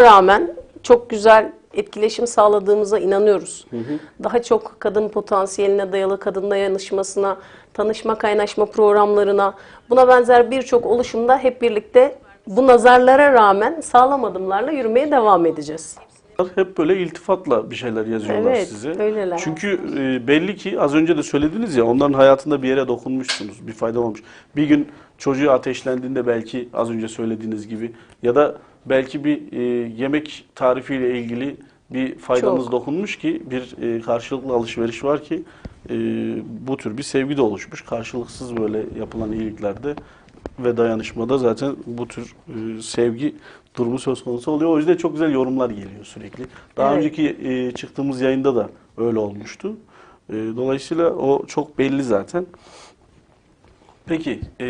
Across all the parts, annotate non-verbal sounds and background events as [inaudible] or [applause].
rağmen çok güzel etkileşim sağladığımıza inanıyoruz. Daha çok kadın potansiyeline dayalı kadın dayanışmasına, tanışma kaynaşma programlarına, buna benzer birçok oluşumda hep birlikte bu nazarlara rağmen sağlam adımlarla yürümeye devam edeceğiz. Hep böyle iltifatla bir şeyler yazıyorlar Evet, size. öyleler. Çünkü e, belli ki az önce de söylediniz ya onların hayatında bir yere dokunmuşsunuz. Bir fayda olmuş. Bir gün çocuğu ateşlendiğinde belki az önce söylediğiniz gibi ya da belki bir e, yemek tarifiyle ilgili bir faydanız Çok. dokunmuş ki bir e, karşılıklı alışveriş var ki e, bu tür bir sevgi de oluşmuş. Karşılıksız böyle yapılan iyiliklerde ve dayanışmada zaten bu tür e, sevgi durumu söz konusu oluyor. O yüzden çok güzel yorumlar geliyor sürekli. Daha Evet. önceki e, çıktığımız yayında da öyle olmuştu. E, dolayısıyla o çok belli zaten. Peki e,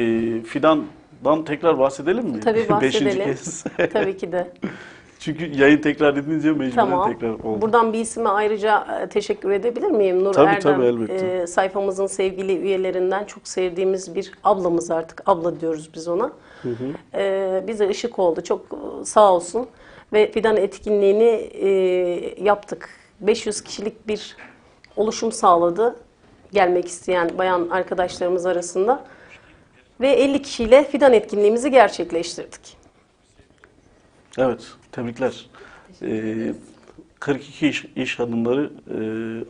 Fidan'dan tekrar bahsedelim mi? Tabii [laughs] Beşinci bahsedelim. kez. [laughs] Tabii ki de. [laughs] Çünkü yayın tekrar edince mecburen Tamam. tekrar oldu. Buradan bir isime ayrıca e, teşekkür edebilir miyim? Nur Tabii, Erdem, tabii, elbette. e, sayfamızın sevgili üyelerinden çok sevdiğimiz bir ablamız artık. Abla diyoruz biz ona. E, bize ışık oldu. Çok e, sağ olsun. Ve fidan etkinliğini e, yaptık. 500 kişilik bir oluşum sağladı. Gelmek isteyen bayan arkadaşlarımız arasında. Ve 50 kişiyle fidan etkinliğimizi gerçekleştirdik. Evet, tebrikler. E, 42 iş, iş kadınları e,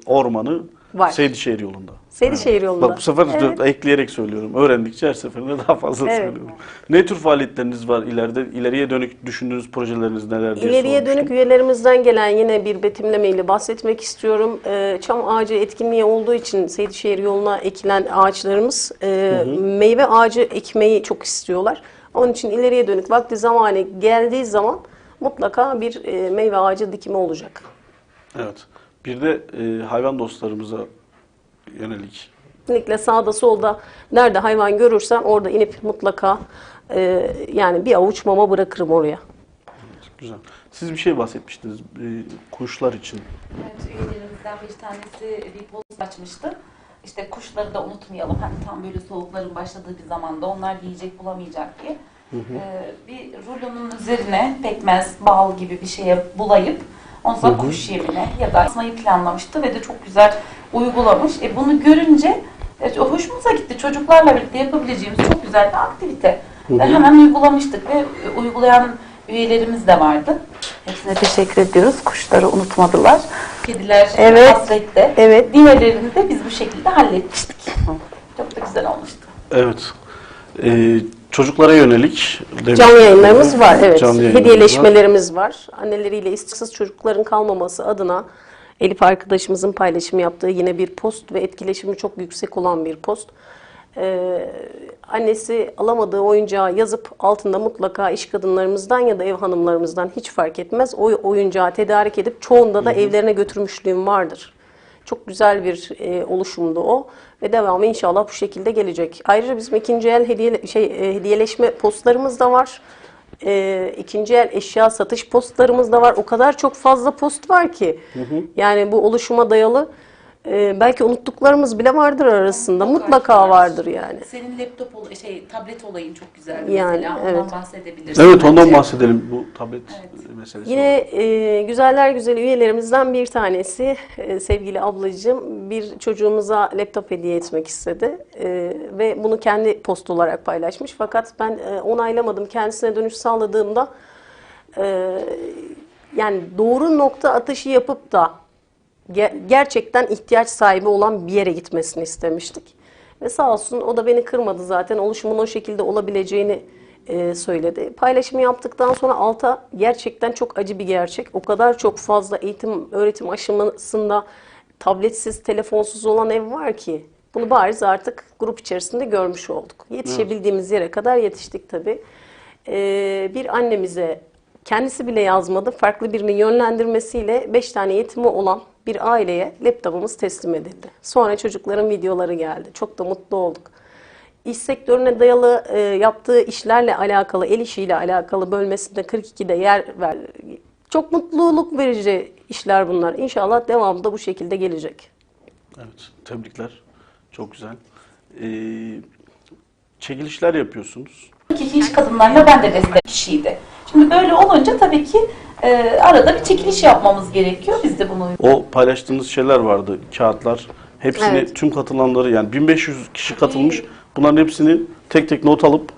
ormanı Var. Seydişehir yolunda. Seydişehir yolunda. Bak bu sefer Evet. ekleyerek söylüyorum. Öğrendikçe her seferinde daha fazla Evet. söylüyorum. Ne tür faaliyetleriniz var ileride? İleriye dönük düşündüğünüz projeleriniz neler diye İleriye sormuştum. dönük üyelerimizden gelen yine bir betimlemeyle bahsetmek istiyorum. Ee, çam ağacı etkinliği olduğu için Seydişehir yoluna ekilen ağaçlarımız e, meyve ağacı ekmeyi çok istiyorlar. Onun için ileriye dönük vakti zamanı geldiği zaman mutlaka bir e, meyve ağacı dikimi olacak. Evet. Bir de e, hayvan dostlarımıza yönelik. Kesinlikle sağda solda nerede hayvan görürsem orada inip mutlaka e, yani bir avuç mama bırakırım oraya. Güzel. Siz bir şey bahsetmiştiniz e, kuşlar için. Evet, üyelerimizden bir tanesi bir post açmıştı. İşte kuşları da unutmayalım. Hani tam böyle soğukların başladığı bir zamanda onlar yiyecek bulamayacak diye. Ee, bir rulonun üzerine pekmez, bal gibi bir şeye bulayıp sonra kuş yemine ya da asmayı planlamıştı ve de çok güzel uygulamış. E bunu görünce e, hoşumuza gitti. Çocuklarla birlikte yapabileceğimiz çok güzel bir aktivite. Ve hemen uygulamıştık ve e, uygulayan üyelerimiz de vardı. Hepsine teşekkür ediyoruz. Kuşları unutmadılar. Kediler Evet. hasrette. Evet. Diğerlerini de biz bu şekilde halletmiştik. Çok da güzel olmuştu. Evet. E, çocuklara yönelik demiş- Canlı yayınlarımız var, evet. Canlı yayınlarımız var. Hediyeleşmelerimiz var. Anneleriyle istiksız çocukların kalmaması adına Elif arkadaşımızın paylaşım yaptığı yine bir post ve etkileşimi çok yüksek olan bir post. Ee, annesi alamadığı oyuncağı yazıp altında mutlaka iş kadınlarımızdan ya da ev hanımlarımızdan hiç fark etmez o oyuncağı tedarik edip çoğunda da evlerine götürmüşlüğüm vardır. Çok güzel bir e, oluşumdu o ve devamı inşallah bu şekilde gelecek. Ayrıca bizim ikinci el hediye şey e, hediyeleşme postlarımız da var. E, ikinci el eşya satış postlarımız da var. O kadar çok fazla post var ki. Yani bu oluşuma dayalı e, belki unuttuklarımız bile vardır arasında. Mutlaka vardır yani. Senin laptop ol- şey tablet olayın çok güzel Yani, mesela. Ondan evet. bahsedebilirsin. Evet ondan bence. bahsedelim bu tablet meselesi. Yine e, güzeller güzeli üyelerimizden bir tanesi e, sevgili ablacığım bir çocuğumuza laptop hediye etmek istedi E, ve bunu kendi post olarak paylaşmış. Fakat ben e, onaylamadım. Kendisine dönüş sağladığımda e, yani doğru nokta atışı yapıp da gerçekten ihtiyaç sahibi olan bir yere gitmesini istemiştik. Ve sağ olsun o da beni kırmadı zaten. Oluşumun o şekilde olabileceğini e, söyledi. Paylaşımı yaptıktan sonra alta gerçekten çok acı bir gerçek. O kadar çok fazla eğitim, öğretim aşamasında tabletsiz, telefonsuz olan ev var ki. Bunu bariz artık grup içerisinde görmüş olduk. Yetişebildiğimiz yere kadar yetiştik tabii. E, bir annemize kendisi bile yazmadı. Farklı birinin yönlendirmesiyle 5 tane yetimi olan bir aileye laptopumuz teslim edildi. Sonra çocukların videoları geldi. Çok da mutlu olduk. İş sektörüne dayalı e, yaptığı işlerle alakalı, el işiyle alakalı bölmesinde 42'de yer ver. Çok mutluluk verici işler bunlar. İnşallah devamı da bu şekilde gelecek. Evet, tebrikler. Çok güzel. Ee, çekilişler yapıyorsunuz. Ki hiç kadınlarla ben de destek kişiydi. Şimdi böyle olunca tabii ki e, arada bir çekiliş yapmamız gerekiyor. Biz de bunu O paylaştığınız şeyler vardı, kağıtlar. Hepsini Evet. tüm katılanları yani 1500 kişi katılmış. Bunların hepsini tek tek not alıp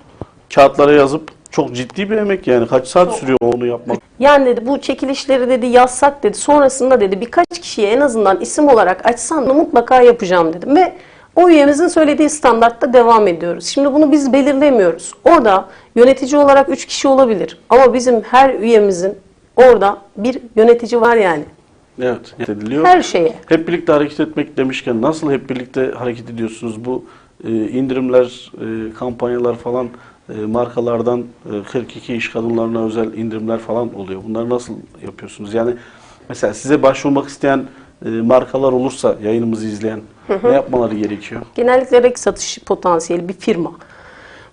kağıtlara yazıp çok ciddi bir emek yani kaç saat Çok. sürüyor onu yapmak? Yani dedi bu çekilişleri dedi yazsak dedi sonrasında dedi birkaç kişiye en azından isim olarak açsan da mutlaka yapacağım dedim ve o üyemizin söylediği standartta devam ediyoruz. Şimdi bunu biz belirlemiyoruz. Orada yönetici olarak 3 kişi olabilir ama bizim her üyemizin orada bir yönetici var yani. Evet, ediliyor. Her şeye. Hep birlikte hareket etmek demişken nasıl hep birlikte hareket ediyorsunuz? Bu e, indirimler, e, kampanyalar falan e, markalardan e, 42 iş kadınlarına özel indirimler falan oluyor. Bunları nasıl yapıyorsunuz? Yani mesela size başvurmak isteyen markalar olursa yayınımızı izleyen ne yapmaları gerekiyor? Genellikle rek satış potansiyeli bir firma.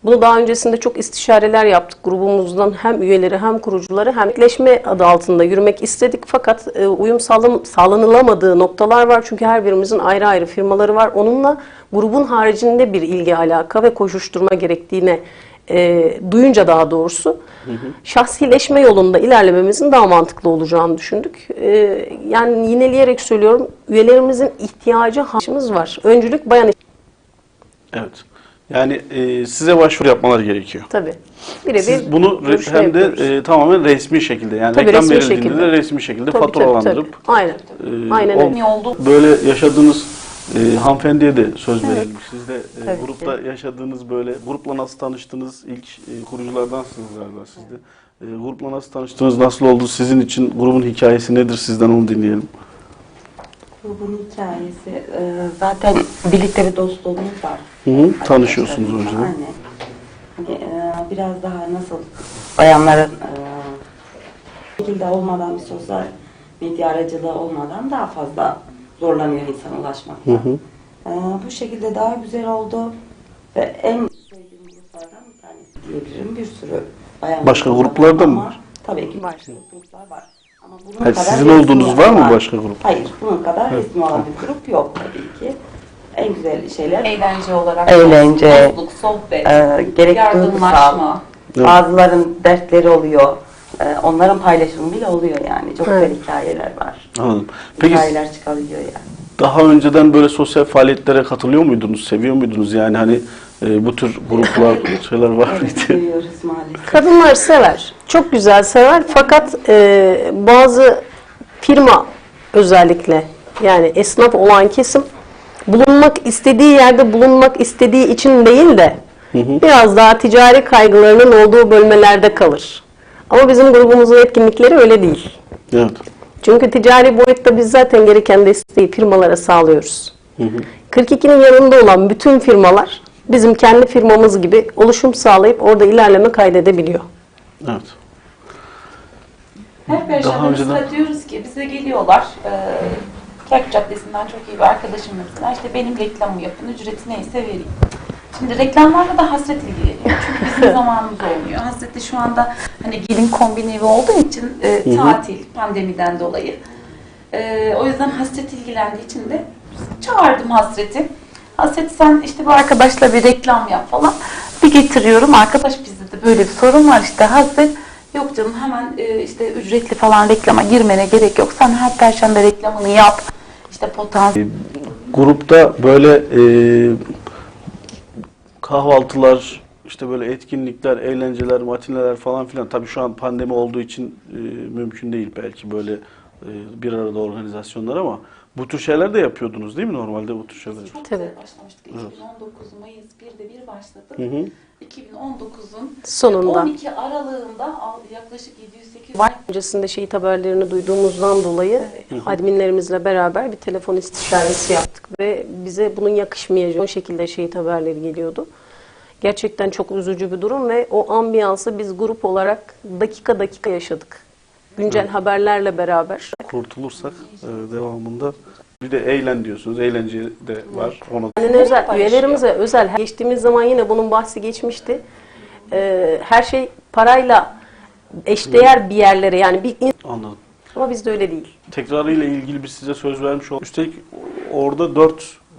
Bunu daha öncesinde çok istişareler yaptık grubumuzdan hem üyeleri hem kurucuları hem ekleşme adı altında yürümek istedik fakat e, uyum sağlam, sağlanılamadığı noktalar var çünkü her birimizin ayrı ayrı firmaları var. Onunla grubun haricinde bir ilgi alaka ve koşuşturma gerektiğine e, duyunca daha doğrusu şahsileşme yolunda ilerlememizin daha mantıklı olacağını düşündük. E, yani yineleyerek söylüyorum üyelerimizin ihtiyacı harcımız var. Öncülük bayan Evet. Yani e, size başvuru yapmaları gerekiyor. Tabii. Birebir Siz bunu hem de e, tamamen resmi şekilde yani Tabii, reklam resmi verildiğinde şekilde. de resmi şekilde Tabii, faturalandırıp tabii, tabii. Aynen. e, Aynen o- öyle. ne oldu? Böyle yaşadığınız e, hanımefendiye de söz verelim. Siz de e, Tabii grupta yaşadığınız böyle grupla nasıl tanıştınız? İlk e, kuruculardansınız galiba siz de. E, grupla nasıl tanıştınız? Nasıl oldu? Sizin için grubun hikayesi nedir? Sizden onu dinleyelim. Grubun hikayesi e, zaten birlikte bir dostluğumuz var. Hı hı, tanışıyorsunuz önceden. Aynen. Hani, e, biraz daha nasıl bayanların e, şekilde olmadan bir sosyal medya aracılığı olmadan daha fazla zorlanıyor insan ulaşmakta. Hı hı. E, bu şekilde daha güzel oldu ve en sevdiğim gruplardan bir tanesi diyebilirim. Bir sürü bayan Başka gruplarda mı? var. Tabii ki başka gruplar var. Ama bunun Hayır, kadar sizin olduğunuz var mı başka grup? Hayır, bunun kadar resmi olan bir grup yok tabii ki. En güzel şeyler Eğlence olarak. Eğlence, Dostluk, sohbet, e, gerek duygusal, yardımlaşma. Evet. bazıların dertleri oluyor. E, onların paylaşımı bile oluyor yani. Çok Evet. güzel hikayeler var. Anladım. Peki Hikayeler çıkabiliyor yani. daha önceden böyle sosyal faaliyetlere katılıyor muydunuz? Seviyor muydunuz? Yani hani e, bu tür gruplar, şeyler var Evet, mıydı? seviyoruz maalesef. Kadınlar sever. Çok güzel sever. Fakat e, bazı firma özellikle yani esnaf olan kesim bulunmak istediği yerde bulunmak istediği için değil de biraz daha ticari kaygılarının olduğu bölmelerde kalır. Ama bizim grubumuzun etkinlikleri öyle değil. Evet. Çünkü ticari boyutta biz zaten gereken desteği firmalara sağlıyoruz. 42'nin yanında olan bütün firmalar bizim kendi firmamız gibi oluşum sağlayıp orada ilerleme kaydedebiliyor. Evet. Hep Daha yaşadığımız önceden- diyoruz ki bize geliyorlar. E, Kerk Caddesi'nden çok iyi bir arkadaşım mesela. işte benim reklamı yapın, ücreti neyse vereyim. Şimdi reklamlarla da hasret ilgileniyor. Çünkü bizim [laughs] zamanımız olmuyor. Hasret de şu anda hani gelin kombin evi olduğu için e, tatil pandemiden dolayı. E, o yüzden hasret ilgilendiği için de çağırdım hasreti. Hasret sen işte bu arkadaşla bir reklam yap falan. Bir getiriyorum. Arkadaş bizde de böyle bir sorun var işte hasret. Yok canım hemen e, işte ücretli falan reklama girmene gerek yok. Sen her perşembe reklamını yap. İşte potansiyel Grupta böyle e, kahvaltılar, işte böyle etkinlikler, eğlenceler, matineler falan filan. Tabii şu an pandemi olduğu için e, mümkün değil belki böyle e, bir arada organizasyonlar ama bu tür şeyler de yapıyordunuz değil mi normalde bu tür şeyler? Çok Tabii. güzel başlamıştık. 2019 Mayıs 1'de bir başladı. Hı hı. 2019'un Sonunda. 12 aralığında al- yaklaşık 700-800 var. Öncesinde şehit haberlerini duyduğumuzdan dolayı adminlerimizle beraber bir telefon istişaresi yaptık ve bize bunun yakışmayacağı şekilde şehit haberleri geliyordu. Gerçekten çok üzücü bir durum ve o ambiyansı biz grup olarak dakika dakika yaşadık. Güncel haberlerle beraber. Kurtulursak e, devamında bir de eğlen diyorsunuz. Eğlence de var. Ona Kendine özel, üyelerimize özel. Geçtiğimiz zaman yine bunun bahsi geçmişti. Ee, her şey parayla eşdeğer bir yerlere yani bir anladım. ama bizde öyle değil. Tekrarıyla ilgili bir size söz vermiş olduk. Üstelik orada dört